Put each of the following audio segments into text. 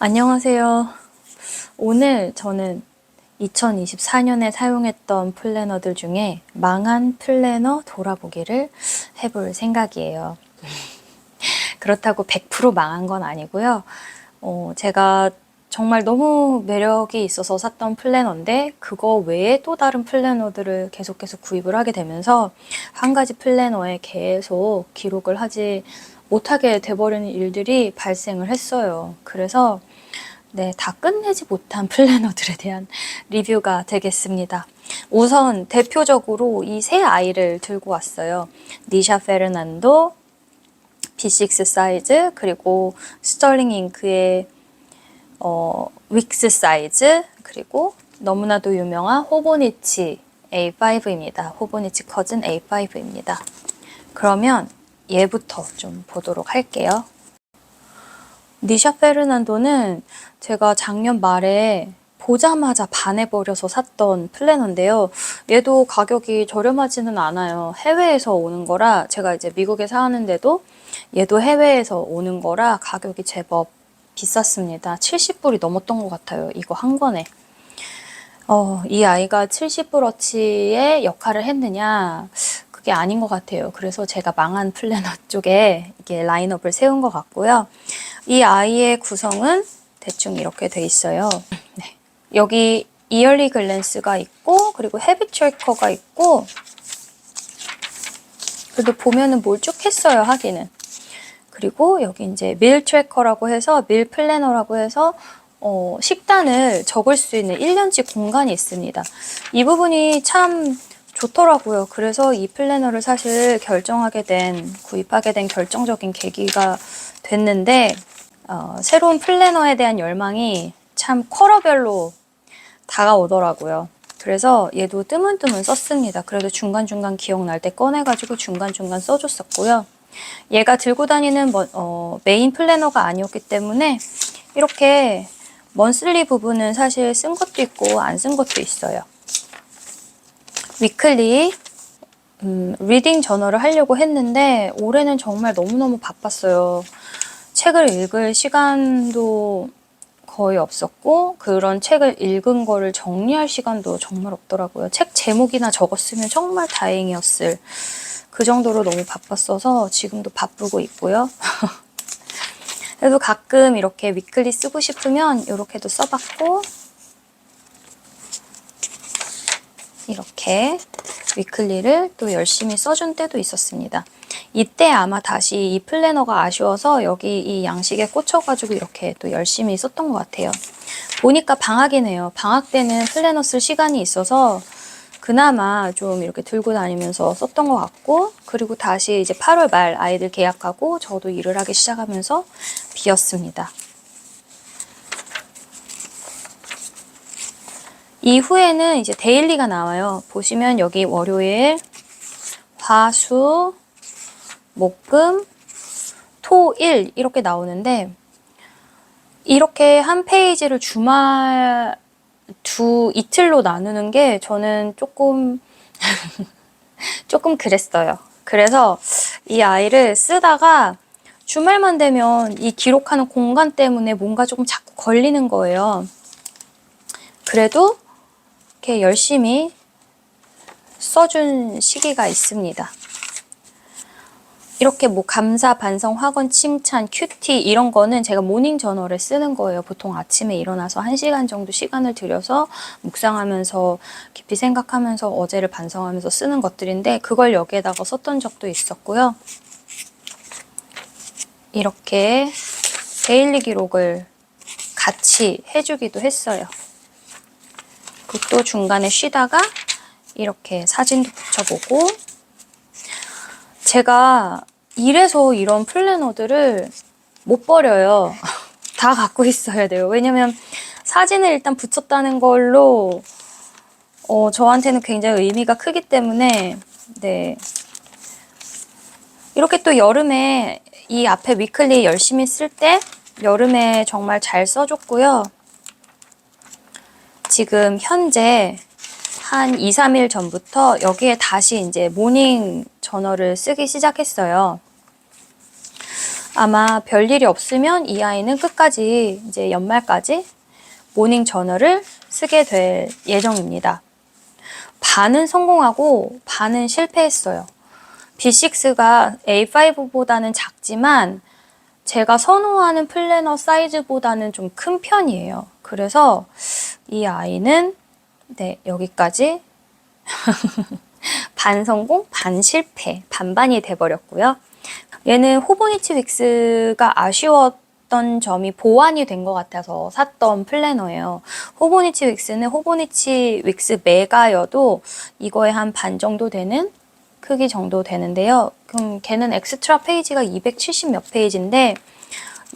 안녕하세요. 오늘 저는 2024년에 사용했던 플래너들 중에 망한 플래너 돌아보기를 해볼 생각이에요. 그렇다고 100% 망한 건 아니고요. 어, 제가 정말 너무 매력이 있어서 샀던 플래너인데 그거 외에 또 다른 플래너들을 계속해서 구입을 하게 되면서 한 가지 플래너에 계속 기록을 하지 못하게 돼버리는 일들이 발생을 했어요. 그래서 네, 다 끝내지 못한 플래너들에 대한 리뷰가 되겠습니다. 우선 대표적으로 이 세 아이를 들고 왔어요. 니샤 페르난도, B6 사이즈, 그리고 스털링 잉크의 어, 윅스 사이즈, 그리고 너무나도 유명한 호보니치 A5입니다. 호보니치 커즌 A5입니다. 그러면 얘부터 좀 보도록 할게요. 니샤 페르난도는 제가 작년 말에 보자마자 반해버려서 샀던 플래너인데요. 얘도 가격이 저렴하지는 않아요. 해외에서 오는 거라 제가 이제 미국에 사는데도 얘도 해외에서 오는 거라 가격이 제법 비쌌습니다. 70불이 넘었던 것 같아요. 이거 한 권에. 어, 이 아이가 70불어치의 역할을 했느냐? 그게 아닌 것 같아요. 그래서 제가 망한 플래너 쪽에 이게 라인업을 세운 것 같고요. 이 아이의 구성은 대충 이렇게 돼 있어요. 네. 여기 이얼리 글랜스가 있고 그리고 헤비 트래커가 있고 그래도 보면은 몰쭉했어요 하기는 그리고 여기 이제 밀 트래커라고 해서 밀 플래너라고 해서 어, 식단을 적을 수 있는 1년치 공간이 있습니다. 이 부분이 참 좋더라고요. 그래서 이 플래너를 사실 결정하게 된, 구입하게 된 결정적인 계기가 됐는데, 어, 새로운 플래너에 대한 열망이 참 컬러별로 다가오더라고요. 그래서 얘도 뜨문뜨문 썼습니다. 그래도 중간중간 기억날 때 꺼내가지고 중간중간 써줬었고요. 얘가 들고 다니는 뭐, 어, 메인 플래너가 아니었기 때문에 이렇게 먼슬리 부분은 사실 쓴 것도 있고 안 쓴 것도 있어요. 위클리 음, 리딩 저널을 하려고 했는데 올해는 정말 너무너무 바빴어요. 책을 읽을 시간도 거의 없었고 그런 책을 읽은 거를 정리할 시간도 정말 없더라고요. 책 제목이나 적었으면 정말 다행이었을 그 정도로 너무 바빴어서 지금도 바쁘고 있고요. 그래도 가끔 이렇게 위클리 쓰고 싶으면 이렇게도 써봤고 이렇게 위클리를 또 열심히 써준 때도 있었습니다. 이때 아마 다시 이 플래너가 아쉬워서 여기 이 양식에 꽂혀가지고 이렇게 또 열심히 썼던 것 같아요. 보니까 방학이네요. 방학 때는 플래너 쓸 시간이 있어서 그나마 좀 이렇게 들고 다니면서 썼던 것 같고 그리고 다시 이제 8월 말 아이들 계약하고 저도 일을 하기 시작하면서 비었습니다. 이후에는 이제 데일리가 나와요. 보시면 여기 월요일, 화, 수, 목, 금, 토, 일 이렇게 나오는데 이렇게 한 페이지를 주말 두 이틀로 나누는 게 저는 조금 조금 그랬어요. 그래서 이 아이를 쓰다가 주말만 되면 이 기록하는 공간 때문에 뭔가 조금 자꾸 걸리는 거예요. 그래도 이렇게 열심히 써준 시기가 있습니다. 이렇게 뭐 감사, 반성, 확언, 칭찬, 큐티 이런 거는 제가 모닝 저널에 쓰는 거예요. 보통 아침에 일어나서 1시간 정도 시간을 들여서 묵상하면서 깊이 생각하면서 어제를 반성하면서 쓰는 것들인데 그걸 여기에다가 썼던 적도 있었고요. 이렇게 데일리 기록을 같이 해주기도 했어요. 그것도 중간에 쉬다가 이렇게 사진도 붙여보고 제가 이래서 이런 플래너들을 못 버려요. 다 갖고 있어야 돼요. 왜냐면 사진을 일단 붙였다는 걸로 어, 저한테는 굉장히 의미가 크기 때문에 네. 이렇게 또 여름에 이 앞에 위클리 열심히 쓸 때 여름에 정말 잘 써줬고요. 지금 현재 한 2, 3일 전부터 여기에 다시 이제 모닝 저널을 쓰기 시작했어요. 아마 별일이 없으면 이 아이는 끝까지 이제 연말까지 모닝 저널을 쓰게 될 예정입니다. 반은 성공하고 반은 실패했어요. B6가 A5보다는 작지만 제가 선호하는 플래너 사이즈보다는 좀 큰 편이에요. 그래서 이 아이는 네, 여기까지 반 성공, 반 실패, 반반이 돼버렸고요. 얘는 호보니치 윅스가 아쉬웠 던 점이 보완이 된 것 같아서 샀던 플래너예요. 호보니치 윅스는 호보니치 윅스 메가여도 이거에 한 반 정도 되는 크기 정도 되는데요. 그럼 걔는 엑스트라 페이지가 270 몇 페이지인데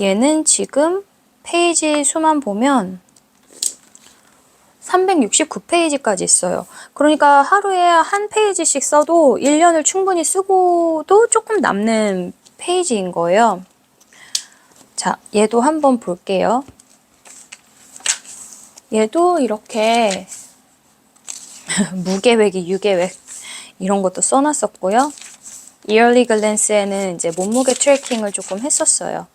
얘는 지금 페이지 수만 보면 369페이지까지 있어요. 그러니까 하루에 한 페이지씩 써도 1년을 충분히 쓰고도 조금 남는 페이지인 거예요. 자, 얘도 한번 볼게요. 얘도 이렇게 무계획이 유계획 이런 것도 써놨었고요. 이얼리 글랜스에는 이제 몸무게 트래킹을 조금 했었어요.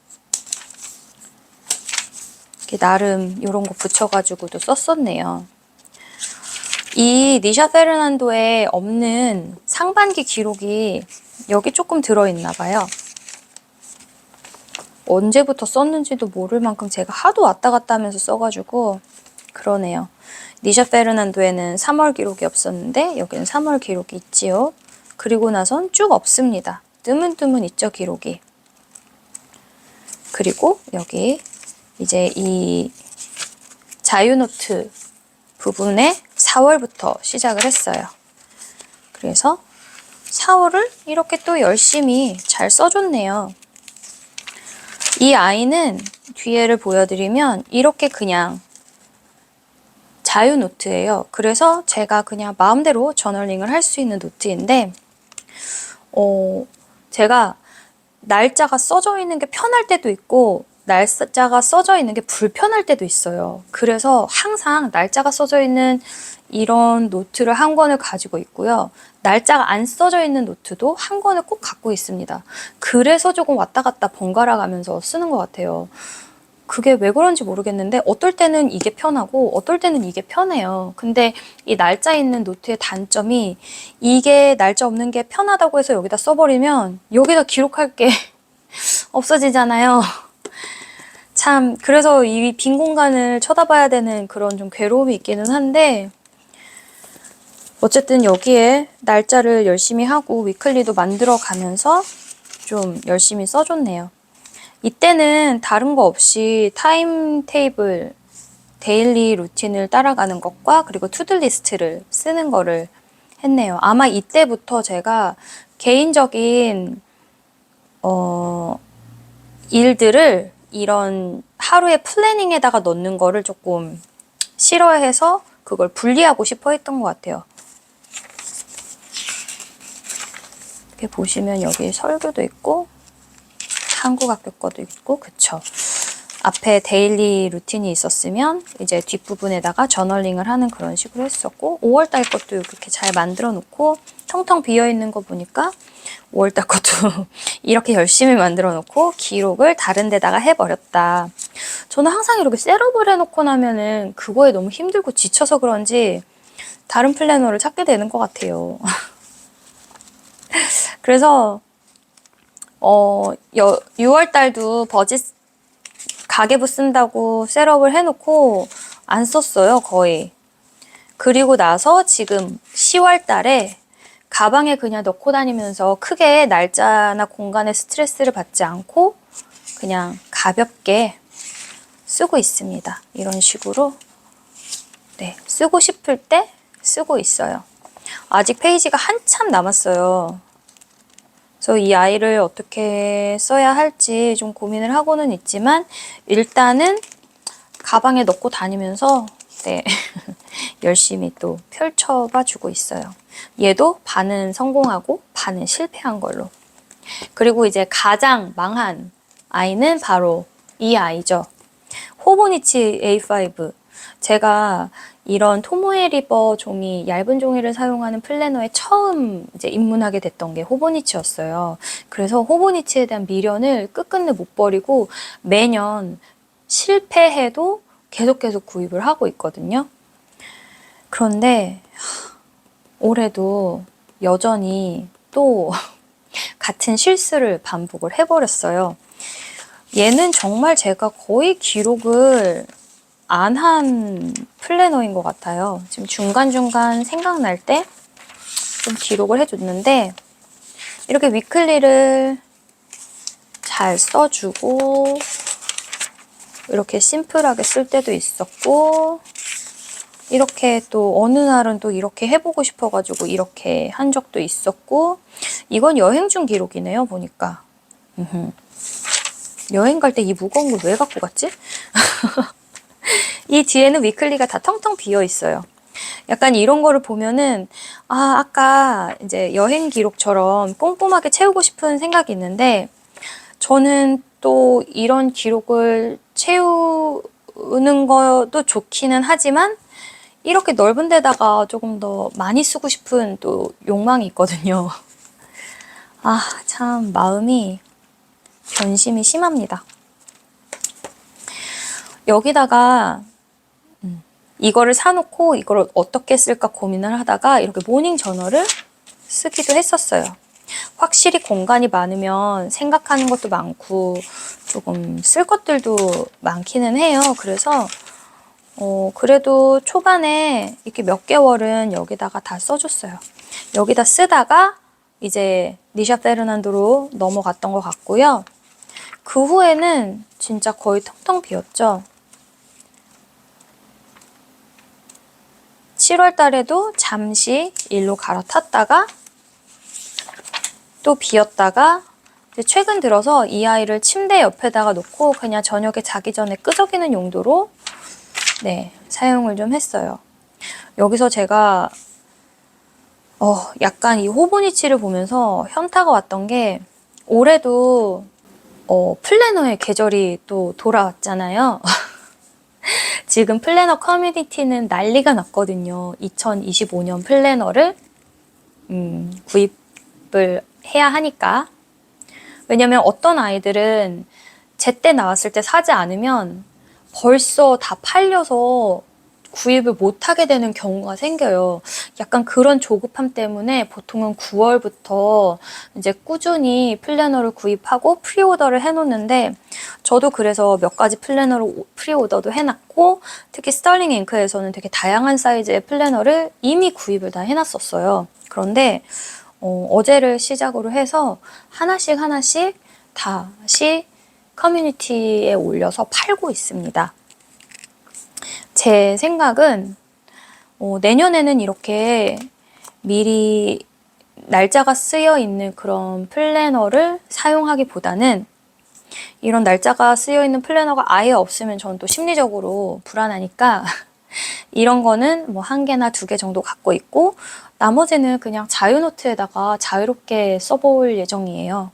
나름 이런 거 붙여가지고도 썼었네요. 이 니샤 페르난도에 없는 상반기 기록이 여기 조금 들어있나 봐요. 언제부터 썼는지도 모를 만큼 제가 하도 왔다 갔다 하면서 써가지고 그러네요. 니샤 페르난도에는 3월 기록이 없었는데 여기는 3월 기록이 있지요. 그리고 나선 쭉 없습니다. 뜨문뜨문 있죠, 기록이. 그리고 여기 이제 이 자유노트 부분에 4월부터 시작을 했어요. 그래서 4월을 이렇게 또 열심히 잘 써줬네요. 이 아이는 뒤에를 보여드리면 이렇게 그냥 자유 노트예요. 그래서 제가 그냥 마음대로 저널링을 할 수 있는 노트인데, 어, 제가 날짜가 써져 있는 게 편할 때도 있고, 날짜가 써져 있는 게 불편할 때도 있어요. 그래서 항상 날짜가 써져 있는 이런 노트를 한 권을 가지고 있고요. 날짜가 안 써져 있는 노트도 한 권을 꼭 갖고 있습니다. 그래서 조금 왔다 갔다 번갈아 가면서 쓰는 것 같아요. 그게 왜 그런지 모르겠는데 어떨 때는 이게 편하고 어떨 때는 이게 편해요. 근데 이 날짜 있는 노트의 단점이 이게 날짜 없는 게 편하다고 해서 여기다 써버리면 여기다 기록할 게 없어지잖아요. 참 그래서 이 빈 공간을 쳐다봐야 되는 그런 좀 괴로움이 있기는 한데 어쨌든 여기에 날짜를 열심히 하고 위클리도 만들어 가면서 좀 열심히 써줬네요. 이때는 다른 거 없이 타임 테이블, 데일리 루틴을 따라가는 것과 그리고 투두 리스트를 쓰는 거를 했네요. 아마 이때부터 제가 개인적인 어, 일들을 이런 하루의 플래닝에다가 넣는 거를 조금 싫어해서 그걸 분리하고 싶어 했던 것 같아요. 이렇게 보시면 여기 설교도 있고 한국학교 거도 있고 그쵸. 앞에 데일리 루틴이 있었으면 이제 뒷부분에다가 저널링을 하는 그런 식으로 했었고 5월달 것도 이렇게 잘 만들어 놓고 텅텅 비어 있는 거 보니까 5월달 것도 이렇게 열심히 만들어 놓고 기록을 다른 데다가 해버렸다. 저는 항상 이렇게 셋업을 해놓고 나면은 그거에 너무 힘들고 지쳐서 그런지 다른 플래너를 찾게 되는 것 같아요. 그래서 어, 6월 달도 버짓 가계부 쓴다고 셋업을 해놓고 안 썼어요, 거의. 그리고 나서 지금 10월 달에 가방에 그냥 넣고 다니면서 크게 날짜나 공간에 스트레스를 받지 않고 그냥 가볍게 쓰고 있습니다. 이런 식으로. 네, 쓰고 싶을 때 쓰고 있어요. 아직 페이지가 한참 남았어요. 그래서 이 아이를 어떻게 써야 할지 좀 고민을 하고는 있지만 일단은 가방에 넣고 다니면서 네, 열심히 또 펼쳐봐 주고 있어요. 얘도 반은 성공하고 반은 실패한 걸로. 그리고 이제 가장 망한 아이는 바로 이 아이죠. 호보니치 A5. 제가 이런 토모에 리버 종이 얇은 종이를 사용하는 플래너에 처음 이제 입문하게 됐던 게 호보니치였어요. 그래서 호보니치에 대한 미련을 끝끝내 못 버리고 매년 실패해도 계속 계속 구입을 하고 있거든요. 그런데 하, 올해도 여전히 또 같은 실수를 반복을 해버렸어요. 얘는 정말 제가 거의 기록을 안 한 플래너인 것 같아요. 지금 중간중간 생각날 때 좀 기록을 해줬는데 이렇게 위클리를 잘 써주고 이렇게 심플하게 쓸 때도 있었고 이렇게 또 어느 날은 또 이렇게 해보고 싶어가지고 이렇게 한 적도 있었고 이건 여행 중 기록이네요 보니까. 여행 갈 때 이 무거운 걸 왜 갖고 갔지? 이 뒤에는 위클리가 다 텅텅 비어 있어요. 약간 이런 거를 보면은 아 아까 이제 여행 기록처럼 꼼꼼하게 채우고 싶은 생각이 있는데 저는 또 이런 기록을 채우는 것도 좋기는 하지만 이렇게 넓은 데다가 조금 더 많이 쓰고 싶은 또 욕망이 있거든요. 아, 참, 마음이 변심이 심합니다. 여기다가, 음, 이거를 사놓고 이걸 어떻게 쓸까 고민을 하다가 이렇게 모닝 저널을 쓰기도 했었어요. 확실히 공간이 많으면 생각하는 것도 많고 조금 쓸 것들도 많기는 해요. 그래서 어, 그래도 초반에 이렇게 몇 개월은 여기다가 다 써줬어요. 여기다 쓰다가 이제 니샤 페르난도로 넘어갔던 것 같고요. 그 후에는 진짜 거의 텅텅 비었죠. 7월 달에도 잠시 일로 갈아탔다가 또 비었다가 최근 들어서 이 아이를 침대 옆에다가 놓고 그냥 저녁에 자기 전에 끄적이는 용도로 네, 사용을 좀 했어요. 여기서 제가 어, 약간 이 호보니치를 보면서 현타가 왔던 게 올해도 어, 플래너의 계절이 또 돌아왔잖아요. 지금 플래너 커뮤니티는 난리가 났거든요. 2025년 플래너를 음, 구입을 해야 하니까. 왜냐면 어떤 아이들은 제때 나왔을 때 사지 않으면 벌써 다 팔려서 구입을 못 하게 되는 경우가 생겨요. 약간 그런 조급함 때문에 보통은 9월부터 이제 꾸준히 플래너를 구입하고 프리오더를 해놓는데 저도 그래서 몇 가지 플래너를 프리오더도 해놨고 특히 스tarling 잉크에서는 되게 다양한 사이즈의 플래너를 이미 구입을 다 해놨었어요. 그런데 어, 어제를 시작으로 해서 하나씩 하나씩 다시 커뮤니티에 올려서 팔고 있습니다. 제 생각은 어, 내년에는 이렇게 미리 날짜가 쓰여 있는 그런 플래너를 사용하기보다는 이런 날짜가 쓰여 있는 플래너가 아예 없으면 저는 또 심리적으로 불안하니까 이런 거는 뭐 한 개나 두 개 정도 갖고 있고 나머지는 그냥 자유노트에다가 자유롭게 써볼 예정이에요.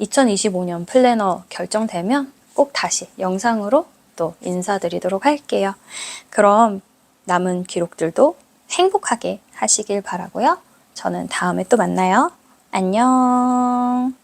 2025년 플래너 결정되면 꼭 다시 영상으로 또 인사드리도록 할게요. 그럼 남은 기록들도 행복하게 하시길 바라고요. 저는 다음에 또 만나요. 안녕.